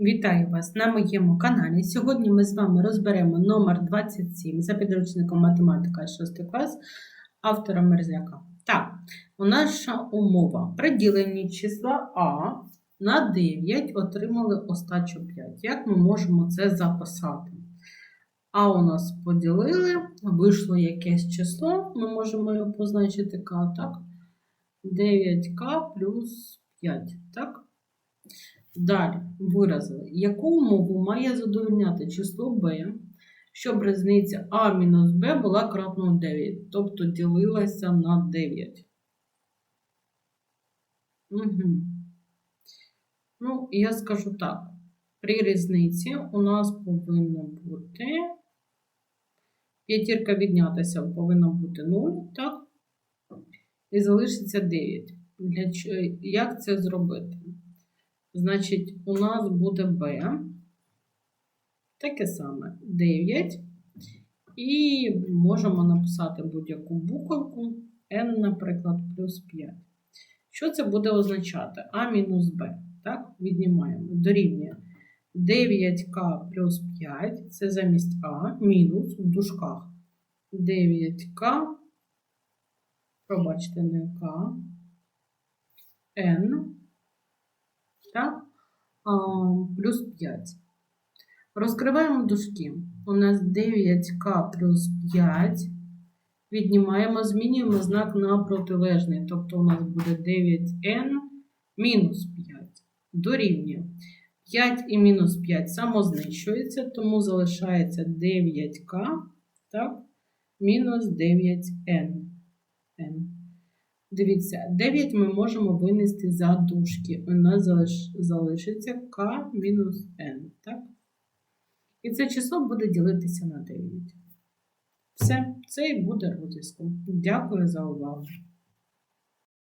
Вітаю вас на моєму каналі. Сьогодні ми з вами розберемо номер 27 за підручником математика 6 клас автора Мерзляка. Так, наша умова. При діленні числа А на 9 отримали остачу 5. Як ми можемо це записати? А у нас поділили, вийшло якесь число, ми можемо його позначити К, так? 9К плюс 5, так? Далі виразили, яку умову має задовольняти число b, щоб різниця а мінус b була кратною 9, тобто ділилася на 9. Угу. Ну, я скажу так. При різниці у нас повинно бути п'ятірка віднятися, повинно бути 0, так? І залишиться 9. Для, як це зробити? Значить, у нас буде b. Таке саме 9. І можемо написати будь-яку буковку n, наприклад, плюс 5. Що це буде означати? А мінус b. Так, віднімаємо. Дорівнює 9к плюс 5. Це замість А, мінус в дужках. 9к, пробачте, не К, n так? Плюс 5. Розкриваємо дужки. У нас 9К плюс 5. Віднімаємо, змінюємо знак на протилежний. Тобто у нас буде 9n мінус 5. Дорівнює. 5 і мінус 5 самознищується, тому залишається 9К, так, мінус 9n. N. Дивіться, 9 ми можемо винести за дужки. У нас залиш- залишиться k мінус n, так? І це число буде ділитися на 9. Все, це і буде розв'язком. Дякую за увагу.